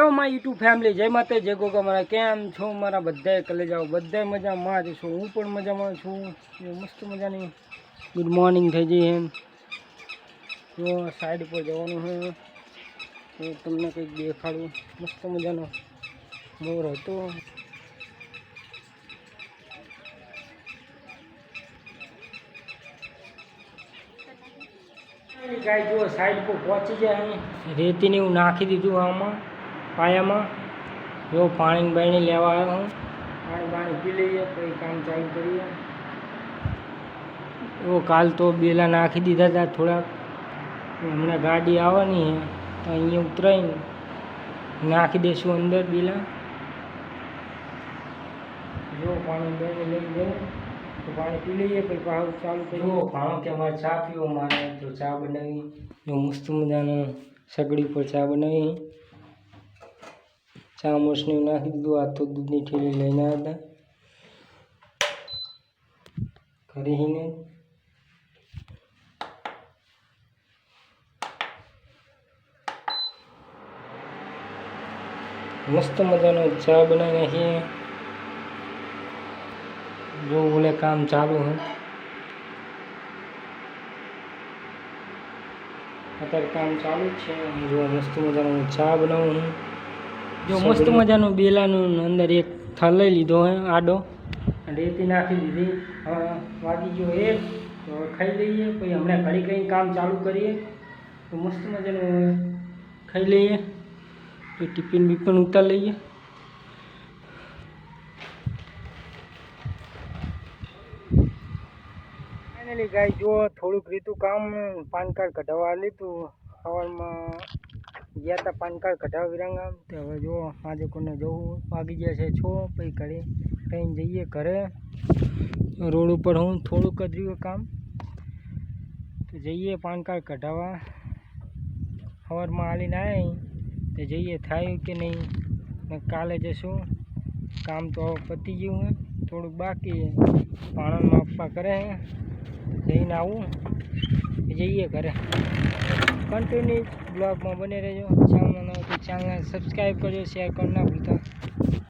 Hello my YouTube family જય માતે જય ગોગા મારા કેમ છો મારા બધાય? કલે જાઓ. બધાય મજામાં જ છું. હું પણ મજામાં છું. મસ્ત મજાની ગુડ મોર્નિંગ થઈ જઈ એમ. જો સાઈડ પર જવાનું છે. તો તમને કંઈક દેખાડું. મસ્ત મજાનો મોર હતો. ગાય જો સાઈડ પર પહોંચી જાય રેતીને એવું નાખી દીધું આમાં. પાયામાં? જો પાણી બાણી લેવા આવ્યો હું? પાણી બાણી પી લઈએ પછી કામ ચાલુ કરીએ. એવો કાલ તો બેલા નાખી દીધા હતા થોડાક. હમણાં ગાડી આવવાની છે તો અહીંયા ઉતરાઈને નાખી દઈશું અંદર બેલા. જો પાણી બાણી લઈ જવું તો પાણી પી લઈએ પછી ભાવ ચાલુ કરીએ. ભાણો કે મારે ચા પીવો મારે તો ચા બનાવી. જો મસ્ત મજાનો સગડી પર ચા બનાવી. ચા મસને નાખી દીધું આ તો દૂધની ઠેલી લઈને આવ્યા હતા કરીને મસ્ત મજાનો ચા બનાવી નાખીએ જો બોલે કામ ચાલુ હે અત્યારે કામ ચાલુ જ છે અને જો મસ્ત મજાનો ચા બનાવું હું જો મસ્ત મજાનું બેલાનું અંદર એક થલ લઈ લીધો હે, આડો. રેતી નાખી દીધી. વાગી ગયો એ તો ખાઈ લઈએ. પછી હમણાં ઘડી કંઈ કામ ચાલુ કરીએ. તો મસ્ત મજાનું ખાઈ લઈએ. તો ટિફિન બિફિન ઉતાર લઈએ. ફાઇનલી ગાય જો થોડુંક રીતું કામ પાન કાર્ડ કઢાવવા લીધું સવારમાં ગયા હતા પાન કાર્ડ કઢાવી વિરંગામ તો હવે જો આજે કોને જવું વાગી ગયા છે છો, પછી ઘરે કંઈ જઈએ ઘરે. રોડ ઉપર હું થોડુંક જ રહ્યું કામ. તો જઈએ પાન કાર્ડ કઢાવવા. સવારમાં હાલીને આવી તો જઈએ, થાય કે નહીં? ને કાલે જશું. કામ તો પતી ગયું હે થોડુંક બાકી પાણમાં આપવા કરે જઈને આવું. જઈએ ઘરે. કન્ટિન્યુ બ્લોગમાં બને રહેજો. ચેનલ તો ચેનલને સબસ્ક્રાઈબ કરજો શેર કરી ના ભૂલતા